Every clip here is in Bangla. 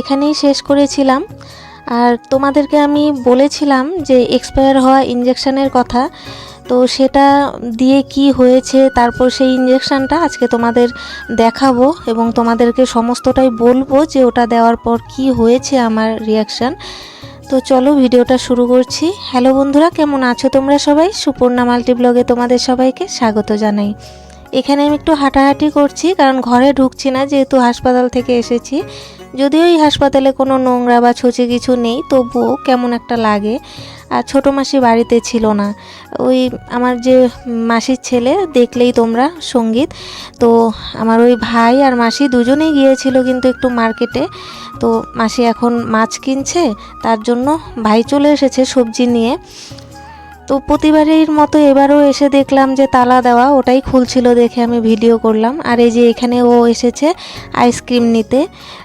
এখানেই শেষ করেছিলাম। আর তোমাদেরকে আমি বলেছিলাম যে এক্সপায়ার হওয়া ইঞ্জেকশনের কথা। তো সেটা দিয়ে কি হয়েছে, তারপর সেই ইঞ্জেকশনটা আজকে তোমাদের দেখাবো এবং তোমাদেরকে সমস্তটাই বলব যে ওটা দেওয়ার পর কি হয়েছে আমার রিয়াকশান তো চলো ভিডিওটা শুরু করছি। হ্যালো বন্ধুরা, কেমন আছো তোমরা সবাই? সুপর্ণা মাল্টি ব্লগে তোমাদের সবাইকে স্বাগত জানাই। এখানে আমি একটু হাঁটাহাঁটি করছি, কারণ ঘরে ঢুকছি না, যেহেতু হাসপাতাল থেকে এসেছি। যদিও এই হাসপাতালে কোনো নোংরা বা ছুঁচে কিছু নেই, তবুও কেমন একটা লাগে। আর ছোটো মাসি বাড়িতে ছিল না। ওই আমার যে মাসির ছেলে, দেখলেই তোমরা, সংগীত। তো আমার ওই ভাই আর মাসি দুজনেই গিয়েছিল কিন্তু একটু মার্কেটে। তো মাসি এখন মাছ কিনছে, তার জন্য ভাই চলে এসেছে সবজি নিয়ে। তো প্রতিবারের মতো এবারও এসে দেখলাম যে তালা দেওয়া, ওটাই খুলছিল দেখে আমি ভিডিও করলাম। আর এই যে এখানে ও এসেছে আইসক্রিম নিতে।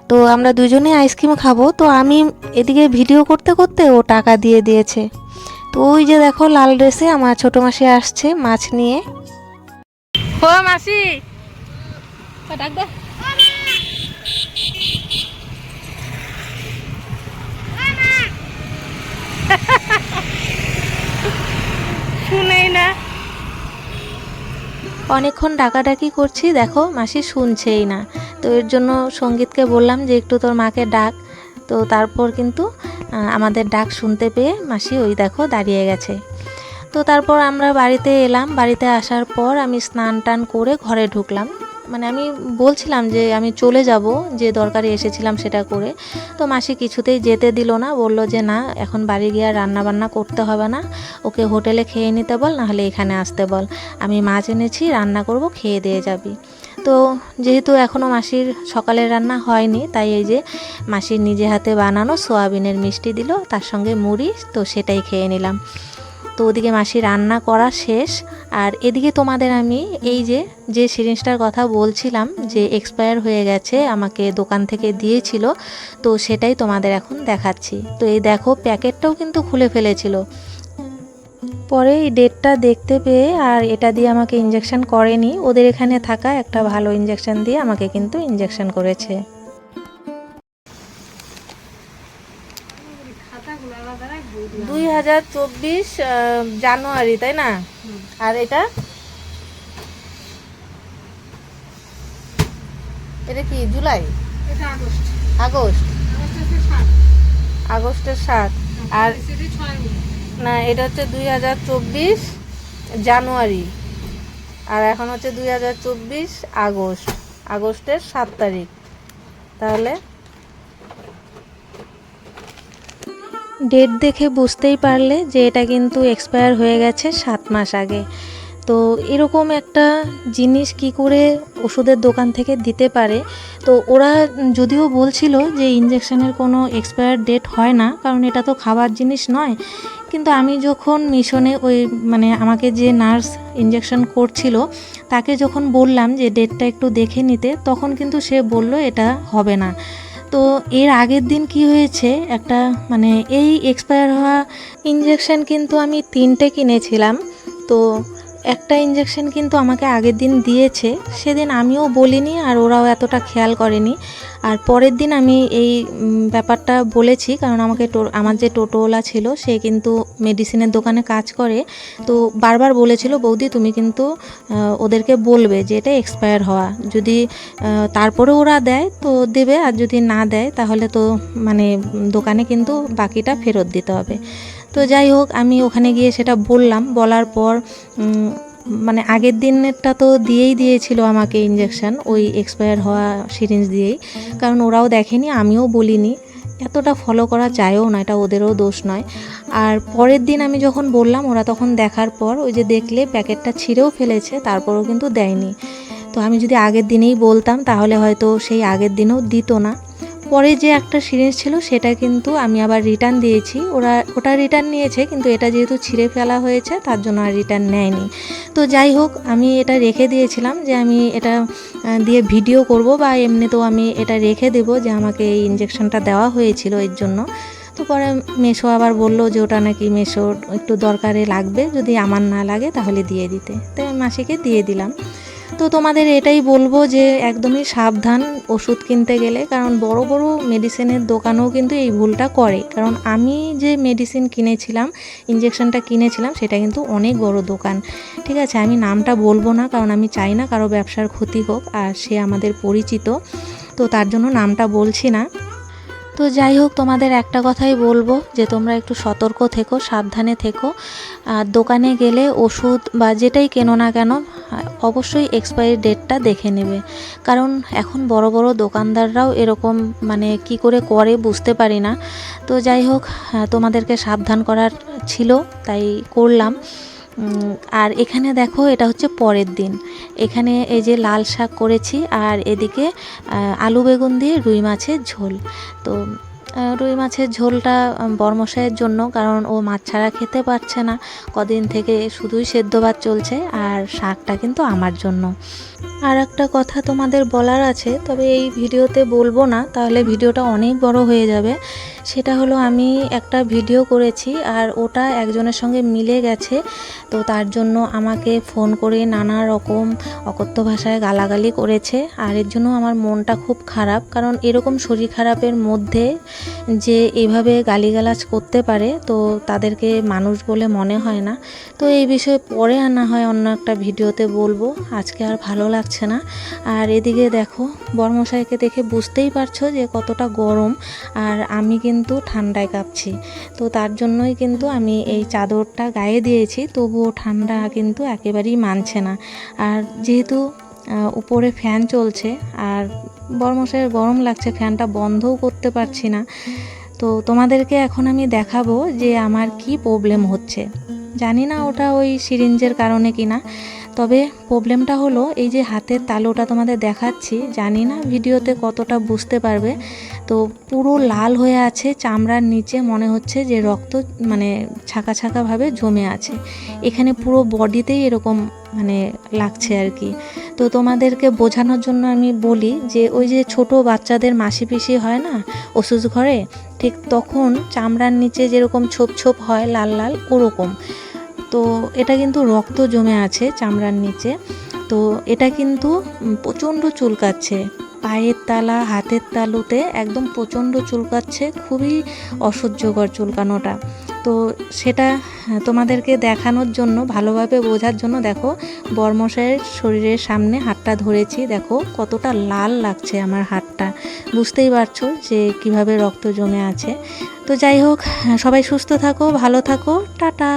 তো আমরা দুজনে আইসক্রিম খাব। তো আমি এদিকে ভিডিও করতে করতে ও টাকা দিয়ে দিয়েছে। তো ওই যে দেখো লাল ড্রেসে আমার ছোটো মাসি আসছে মাছ নিয়ে। ও মাসি। অনেকক্ষণ ডাকাডাকি করছি, দেখো মাসি শুনছেই না। তো এর জন্য সঙ্গীতকে বললাম যে একটু তোর মাকে ডাক। তো তারপর কিন্তু আমাদের ডাক শুনতে পেয়ে মাসি ওই দেখো দাঁড়িয়ে গেছে। তো তারপর আমরা বাড়িতে এলাম। বাড়িতে আসার পর আমি স্নান টান করে ঘরে ঢুকলাম। মানে আমি বলছিলাম যে আমি চলে যাব, যে দরকারে এসেছিলাম সেটা করে। তো মাসি কিছুতেই যেতে দিল না, বলল যে না, এখন বাড়ি গিয়ে রান্না বান্না করতে হবে না, ওকে হোটেলে খেয়ে নিতে বল, নাহলে এখানে আসতে বল। আমি মাছ এনেছি, রান্না করব, খেয়ে দিয়ে যাবি। তো যেহেতু এখনও মাসির সকালের রান্না হয়নি, তাই এই যে মাসির নিজে হাতে বানানো সোয়াবিনের মিষ্টি দিল, তার সঙ্গে মুড়ি, তো সেটাই খেয়ে নিলাম। তো ওদিকে মাসি রান্না করা শেষ। আর এদিকে তোমাদের আমি এই যে যে সিরিঞ্জটার কথা বলছিলাম যে এক্সপায়ার হয়ে গেছে, আমাকে দোকান থেকে দিয়েছিল, তো সেটাই তোমাদের এখন দেখাচ্ছি। তো এই দেখো, প্যাকেটটাও কিন্তু খুলে ফেলেছিল। পরে এই ডেটটা দেখতে পেয়ে, আর এটা দিয়ে আমাকে ইঞ্জেকশন করেনি। ওদের এখানে থাকা একটা ভালো ইঞ্জেকশন দিয়ে আমাকে কিন্তু ইঞ্জেকশন করেছে। দুই হাজার চব্বিশ জানুয়ারি তাই না? আর এটা? এটা কি জুলাই? আগস্ট। আগস্টের সাত। আর না এটা হচ্ছে দুই হাজার চব্বিশ জানুয়ারি। আর এখন হচ্ছে দুই হাজার চব্বিশ আগস্ট। আগস্টের সাত তারিখ। তাহলে ডেট দেখে বুঝতেই পারলে যে এটা কিন্তু এক্সপায়ার হয়ে গেছে সাত মাস আগে। তো এরকম একটা জিনিস কি করে ওষুধের দোকান থেকে দিতে পারে? তো ওরা যদিও বলছিল যে ইঞ্জেকশনের কোনো এক্সপায়ার ডেট হয় না, কারণ এটা তো খাবার জিনিস নয়। কিন্তু আমি যখন মিশনে ওই মানে আমাকে যে নার্স ইঞ্জেকশন করছিল, তাকে যখন বললাম যে ডেটটা একটু দেখে নিতে, তখন কিন্তু সে বলল এটা হবে না। তো এর আগের দিন কি হয়েছে? একটা মানে এই এক্সপায়ার হওয়া ইঞ্জেকশন কিন্তু আমি তিনটে কিনেছিলাম। তো একটা ইঞ্জেকশন কিন্তু আমাকে আগের দিন দিয়েছে, সেদিন আমিও বলিনি আর ওরাও এতটা খেয়াল করেনি। আর পরের দিন আমি এই ব্যাপারটা বলেছি, কারণ আমাকে আমার যে টোটোওয়ালা ছিল, সে কিন্তু মেডিসিনের দোকানে কাজ করে। তো বারবার বলেছিল, বৌদি, তুমি কিন্তু ওদেরকে বলবে যে এটা এক্সপায়ার হওয়া। যদি তারপরে ওরা দেয়, তো দেবে, আর যদি না দেয়, তাহলে তো মানে দোকানে কিন্তু বাকিটা ফেরত দিতে হবে। তো যাই হোক, আমি ওখানে গিয়ে সেটা বললাম। বলার পর মানে আগের দিনেরটা তো দিয়েই দিয়েছিল আমাকে ইঞ্জেকশন ওই এক্সপায়ার হওয়া সিরিঞ্জ দিয়েই। কারণ ওরাও দেখেনি, আমিও বলিনি। এতটা ফলো করা যায়ও না, এটা ওদেরও দোষ নয়। আর পরের দিন আমি যখন বললাম, ওরা তখন দেখার পর ওই যে দেখলে প্যাকেটটা ছিঁড়েও ফেলেছে, তারপরও কিন্তু দেয়নি। তো আমি যদি আগের দিনেই বলতাম, তাহলে হয়তো সেই আগের দিনেও দিত না। পরে যে একটা সিরিঞ্জ ছিল, সেটা কিন্তু আমি আবার রিটার্ন দিয়েছি। ওরা, ওটা রিটার্ন নিয়েছে, কিন্তু এটা যেহেতু ছিঁড়ে ফেলা হয়েছে, তার জন্য আর রিটার্ন নেয়নি। তো যাই হোক, আমি এটা রেখে দিয়েছিলাম যে আমি এটা দিয়ে ভিডিও করব বা এমনিতেও আমি এটা রেখে দেব যে আমাকে এই ইঞ্জেকশনটা দেওয়া হয়েছিল এর জন্য। তো পরে মেশো আবার বলল যে ওটা নাকি মেশোর একটু দরকারে লাগবে, যদি আমার না লাগে তাহলে দিয়ে দিতে। তাই মাসিকে দিয়ে দিলাম। তো তোমাদের এটাই বলব যে একদমই সাবধান ওষুধ কিনতে গেলে, কারণ বড় বড় মেডিসিনের দোকানেও কিন্তু এই ভুলটা করে। কারণ আমি যে মেডিসিন কিনেছিলাম ইঞ্জেকশনটা কিনেছিলাম, সেটা কিন্তু অনেক বড় দোকান। ঠিক আছে, আমি নামটা বলব না, কারণ আমি চাই না কারও ব্যবসার ক্ষতি হোক, আর সে আমাদের পরিচিত, তো তার জন্য নামটা বলছি না। তো যাই হোক, তোমাদের একটা কথাই বলব যে তোমরা একটু সতর্ক থেকো, সাবধানে থেকো। আর দোকানে গেলে ওষুধ বা যেটাই কেনো না কেন, অবশ্যই এক্সপায়ারি ডেটটা দেখে নেবে। কারণ এখন বড় বড় দোকানদাররাও এরকম মানে কি করে করে বুঝতে পারি না। তো যাই হোক তোমাদেরকে সাবধান করার ছিল, তাই করলাম। আর এখানে দেখো, এটা হচ্ছে পরের দিন। এখানে এই যে লাল শাক করেছি, আর এদিকে আলু বেগুন দিয়ে রুই মাছের ঝোল। তো রুই মাছের ঝোলটা বর্মশাইয়ের জন্য, কারণ ও মাছ ছাড়া খেতে পারছে না। কদিন থেকে শুধুই সেদ্ধ ভাত চলছে, আর শাকটা কিন্তু আমার জন্য। আর একটা কথা তোমাদের বলার আছে, তবে এই ভিডিওতে বলব না, তাহলে ভিডিওটা অনেক বড় হয়ে যাবে। সেটা হলো আমি একটা ভিডিও করেছি আর ওটা একজনের সঙ্গে মিলে গেছে, তো তার জন্য আমাকে ফোন করে নানা রকম অকথ্য ভাষায় গালাগালি করেছে। আর এর জন্য আমার মনটা খুব খারাপ, কারণ এরকম শরীর খারাপের মধ্যে যে এভাবে গালিগালাজ করতে পারে, তো তাদেরকে মানুষ বলে মনে হয় না। তো এই বিষয়ে পরে আনা হয় অন্য একটা ভিডিওতে বলব। আজকে আর ভালো লাগছে না। আর এদিকে দেখো, বর্মশাইকে দেখে বুঝতেই পারছ যে কতটা গরম, আর আমি কিন্তু ঠান্ডায় কাঁপছি। তো তার জন্যই কিন্তু আমি এই চাদরটা গায়ে দিয়েছি, তবুও ঠান্ডা কিন্তু একেবারেই মানছে না। আর যেহেতু উপরে ফ্যান চলছে, আর বর্মশাইয়ের গরম লাগছে, ফ্যানটা বন্ধও করতে পারছি না। তো তোমাদেরকে এখন আমি দেখাবো যে আমার কি প্রবলেম হচ্ছে। জানি না ওটা ওই সিরিঞ্জের কারণে কিনা তবে প্রবলেমটা হলো এই যে হাতের তালুটা তোমাদের দেখাচ্ছি, জানি না ভিডিওতে কতটা বুঝতে পারবে। তো পুরো লাল হয়ে আছে, চামড়ার নিচে মনে হচ্ছে যে রক্ত মানে ছাকা ছাকাভাবে জমে আছে। এখানে পুরো বডিতেই এরকম মানে লাগছে আর কি। তো তোমাদেরকে বোঝানোর জন্য আমি বলি যে ওই যে ছোট বাচ্চাদের মাসি পিসি হয় না, ওষুধ ঘরে, ঠিক তখন চামড়ার নিচে যেরকম ছোপ ছোপ হয়, লাল লাল ওরকম। তো এটা কিন্তু রক্ত জমে আছে চামড়ার নিচে। তো এটা কিন্তু প্রচণ্ড চুলকাচ্ছে। পায়ের তালা হাতের তালুতে একদম প্রচণ্ড চুলকাচ্ছে খুবই অসহ্যকর চুলকানোটা। তো সেটা হ্যাঁ, তোমাদেরকে দেখানোর জন্য ভালোভাবে বোঝার জন্য দেখো বর্মশাইয়ের শরীরের সামনে হাতটা ধরেছি। দেখো কতটা লাল লাগছে আমার হাতটা। বুঝতেই পারছ যে কীভাবে রক্ত জমে আছে। তো যাই হোক সবাই সুস্থ থাকো ভালো থাকো টাটা।